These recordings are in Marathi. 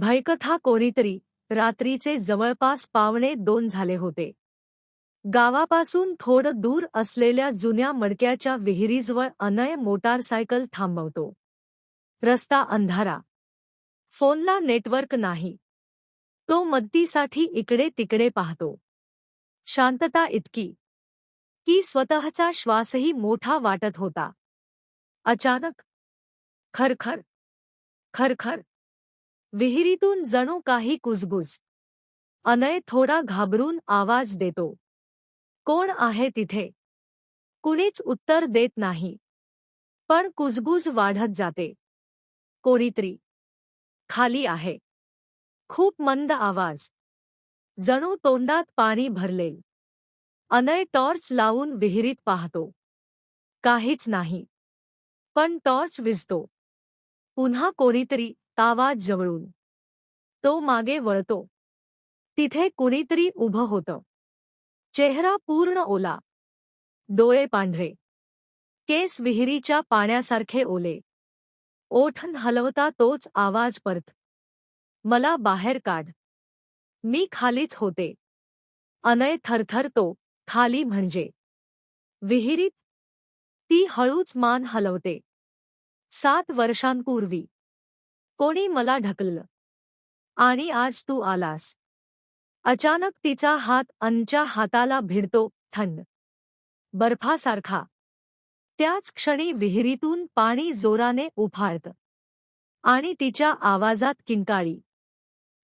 भयकथा कोणीतरी रात्रीचे जवळपास पावणे दोन झाले होते. गावापासून थोडं दूर असलेल्या जुन्या मडक्याच्या विहिरीजवळ अनय मोटारसायकल थांबवतो. रस्ता अंधारा. फोनला नेटवर्क नाही. तो मदतीसाठी इकडे तिकडे पाहतो. शांतता इतकी. की स्वतःचा श्वासही मोठा वाटत होता. अचानक. खरखर. खरखर. विहिरीतून जणू काही कुजबुज. अनय थोडा घाबरून आवाज देतो. कोण आहे तिथे? कुणीच उत्तर देत नाही. पण कुजबुज वाढत जाते. कोणीतरी. खाली आहे. खूप मंद आवाज. जणू तोंडात पाणी भरले अनय टॉर्च लावून विहिरीत पाहतो. काहीच नाही. पण टॉर्च विजतो. पुन्हा कोणीतरी. आवाज जवळून. तो मागे वळतो. तिथे कुणीतरी उभं होतं. चेहरा पूर्ण ओला. डोळे पांढरे. केस विहिरीच्या पाण्यासारखे ओले. ओठन हलवता तोच आवाज परत. मला बाहेर काढ. मी खालीच होते. अनय थरथरतो खाली म्हणजे. विहिरीत? ती हळूच मान हलवते. सात वर्षांपूर्वी कोणी मला ढकललं? आणि आज तू आलास. अचानक तिचा हात अनच्या हाताला भिडतो थंड. बर्फासारखा. त्याच क्षणी विहिरीतून पाणी जोराने उफाळतं. आणि तिच्या आवाजात किंकाळी.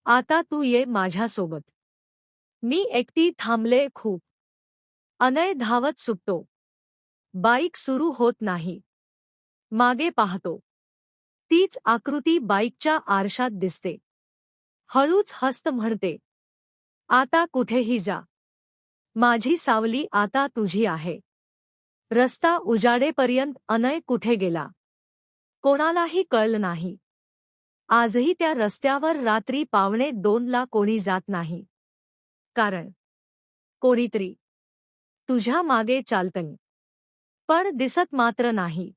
आता तू ये माझ्यासोबत. मी एकटी थांबले खूप. अनय धावत सुटतो. बाईक सुरू होत नाही. मागे पाहतो. तीच आकृती बाईकच्या आरशात दिसते. हळूच हस्त म्हणते आता कुठेही जा. माझी सावली आता तुझी आहे. रस्ता उजाडेपर्यंत अनय कुठे गेला? कोणालाही कळलं नाही. आजही त्या रस्त्यावर रात्री पावणे दोनला कोणी जात नाही. कारण कोणीतरी तुझ्या मागे चालतंय. पण दिसत मात्र नाही.